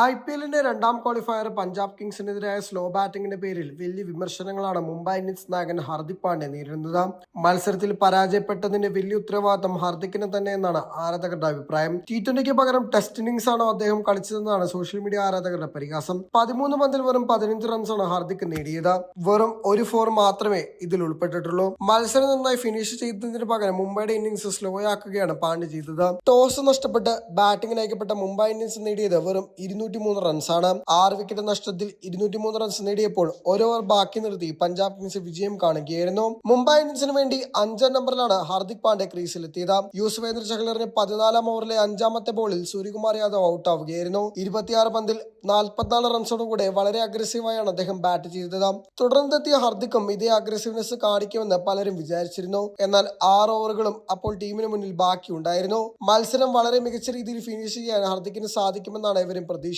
I P എല്ലിന്റെ രണ്ടാം qualifier Punjab കിങ്സിനെതിരായ സ്ലോ ബാറ്റിംഗിന്റെ പേരിൽ വലിയ വിമർശനങ്ങളാണ് മുംബൈ ഇന്ത്യൻസ് നായകൻ ഹാർദിക് പാണ്ഡ്യ നേരിടുന്നത്. മത്സരത്തിൽ പരാജയപ്പെട്ടതിന്റെ വലിയ ഉത്തരവാദിത്തം ഹാർദിക്കിന് തന്നെ എന്നാണ് ആരാധകരുടെ അഭിപ്രായം. ടി ട്വന്റിക്ക് പകരം ടെസ്റ്റ് ഇന്നിംഗ്സ് ആണോ അദ്ദേഹം കളിച്ചതെന്നാണ് സോഷ്യൽ മീഡിയ ആരാധകരുടെ പരിഹാസം. പതിമൂന്ന് പന്തിൽ വെറും പതിനഞ്ച് റൺസാണ് ഹാർദിക് നേടിയത്. വെറും ഒരു ഫോർ മാത്രമേ ഇതിൽ ഉൾപ്പെട്ടിട്ടുള്ളൂ. മത്സരം നന്നായി ഫിനിഷ് ചെയ്തതിന് പകരം മുംബൈയുടെ ഇന്നിംഗ്സ് സ്ലോ ആക്കുകയാണ് പാണ്ഡ്യ ചെയ്തത്. ടോസ് നഷ്ടപ്പെട്ട് ബാറ്റിംഗിന് അയക്കപ്പെട്ട മുംബൈ ഇന്ത്യൻസ് നേടിയത് വെറും ഇരുന്നൂറ്റി മൂന്ന് റൺസാണ്. ആറ് വിക്കറ്റ് നഷ്ടത്തിൽ ഇരുന്നൂറ്റി മൂന്ന് റൺസ് നേടിയപ്പോൾ ഓരോ ഓവർ ബാക്കി നിർത്തി പഞ്ചാബ് കിങ്സ് വിജയം കാണുകയായിരുന്നു. മുംബൈ ഇന്ത്യൻസിന് വേണ്ടി അഞ്ചാം നമ്പറിലാണ് ഹാർദിക് പാണ്ഡ്യ ക്രീസിലെത്തിയത്. യൂസഫേന്ദ്ര ചഹലറിന് പതിനാലാം ഓവറിലെ അഞ്ചാമത്തെ ബോളിൽ സൂര്യകുമാർ യാദവ് ഔട്ട് ആവുകയായിരുന്നു ഇരുപത്തിയാറ് പന്തിൽ നാൽപ്പത്തിനാല് റൺസോടുകൂടെ വളരെ അഗ്രസീവായാണ് അദ്ദേഹം ബാറ്റ് ചെയ്തത്. തുടർന്നെത്തിയ ഹാർദിക്കും ഇതേ അഗ്രസീവ്നെസ് കാണിക്കുമെന്ന് പലരും വിചാരിച്ചിരുന്നു. എന്നാൽ ആറ് ഓവറുകളും അപ്പോൾ ടീമിന് മുന്നിൽ ബാക്കിയുണ്ടായിരുന്നു. മത്സരം വളരെ മികച്ച രീതിയിൽ ഫിനിഷ് ചെയ്യാൻ ഹാർദിക്കിന് സാധിക്കുമെന്നാണ് ഇവരും പ്രതീക്ഷിച്ചത്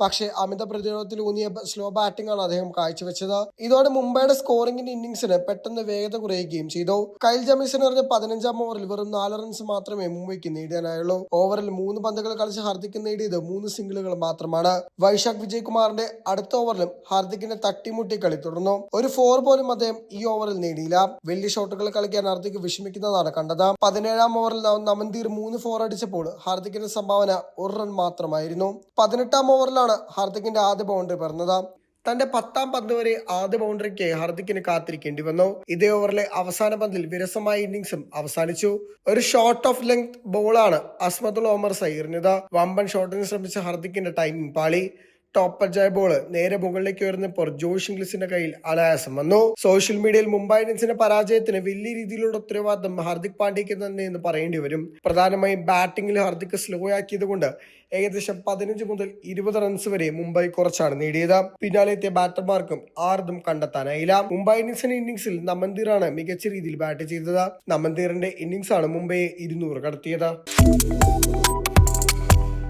പക്ഷേ അമിത പ്രതിരോധത്തിൽ ഊന്നിയ സ്ലോ ബാറ്റിംഗ് ആണ് അദ്ദേഹം കാഴ്ചവെച്ചത്. ഇതോടെ മുംബൈയുടെ സ്കോറിംഗിന്റെ ഇന്നിംഗ്സിന് പെട്ടെന്ന് വേഗത കുറയുകയും ചെയ്തു. കൈൽ ജമീസൺ എറിഞ്ഞ പതിനഞ്ചാം ഓവറിൽ വെറും നാല് റൺസ് മാത്രമേ മുംബൈക്ക് നേടാനായുള്ളൂ ഓവറിൽ മൂന്ന് പന്തുകൾ കളിച്ച് ഹാർദിക് നേടിയത് മൂന്ന് സിംഗിളുകൾ മാത്രമാണ്. വൈശാഖ് വിജയകുമാറിന്റെ അടുത്ത ഓവറിലും ഹാർദിക്കിന്റെ തട്ടിമുട്ടി കളി തുടർന്നു. ഒരു ഫോർ പോലും അദ്ദേഹം ഈ ഓവറിൽ നേടിയില്ല. വലിയ ഷോട്ടുകൾ കളിക്കാൻ ഹാർദിക് വിഷമിക്കുന്നതാണ് കണ്ടത്. പതിനേഴാം ഓവറിൽ നമന്തീർ മൂന്ന് ഫോർ അടിച്ചപ്പോൾ ഹാർദിക്കിന്റെ സംഭാവന ഒരു റൺ മാത്രമായിരുന്നു. പതിനെട്ടാം ഓവറിലാണ് ഹാർദിക്കിന്റെ ആദ്യ ബൗണ്ടറി പറഞ്ഞത്. തന്റെ പത്താം പന്ത് വരെ ആദ്യ ബൗണ്ടറിക്ക് ഹാർദിക്കിന് കാത്തിരിക്കേണ്ടി വന്നു. ഇതേ ഓവറിലെ അവസാന പന്തിൽ വിരസമായ ഇന്നിംഗ്സും അവസാനിച്ചു. ഒരു ഷോർട്ട് ഓഫ് ലെങ്ത് ബോളാണ് അസ്മതുൽ ഓമർ സൈറിഞ്ഞത് വമ്പൻ ഷോട്ടിന് ശ്രമിച്ച ഹാർദിക്കിന്റെ ടൈമിംഗ് പാളി. ടോപ്പ് പഞ്ചായ ബോൾ നേരെ മുകളിലേക്ക് ഉയർന്നപ്പോൾ ജോഷ് ഇംഗ്ലിസിന്റെ കയ്യിൽ അനായാസം വന്നു. സോഷ്യൽ മീഡിയയിൽ മുംബൈ ഇന്ത്യൻസിന്റെ പരാജയത്തിന് വലിയ രീതിയിലുള്ള ഉത്തരവാദിത്തം ഹാർദിക് പാണ്ഡ്യയ്ക്ക് തന്നെ എന്ന് പറയേണ്ടി വരും. പ്രധാനമായും ബാറ്റിംഗിൽ ഹാർദിക് സ്ലോ ആക്കിയത് കൊണ്ട് ഏകദേശം പതിനഞ്ച് മുതൽ ഇരുപത് റൺസ് വരെ മുംബൈ കുറച്ചാണ് നേടിയത്. പിന്നാലെ എത്തിയ ബാറ്റർമാർക്കും ആർദും കണ്ടെത്താനായില്ല. മുംബൈ ഇന്ത്യൻസിന്റെ ഇന്നിംഗ്സിൽ നമൻതീറാണ് മികച്ച രീതിയിൽ ബാറ്റ് ചെയ്തത്. നമൻതീറിന്റെ ഇന്നിംഗ്സ് ആണ് മുംബൈയെ ഇരുന്നൂറ് കടത്തിയത്.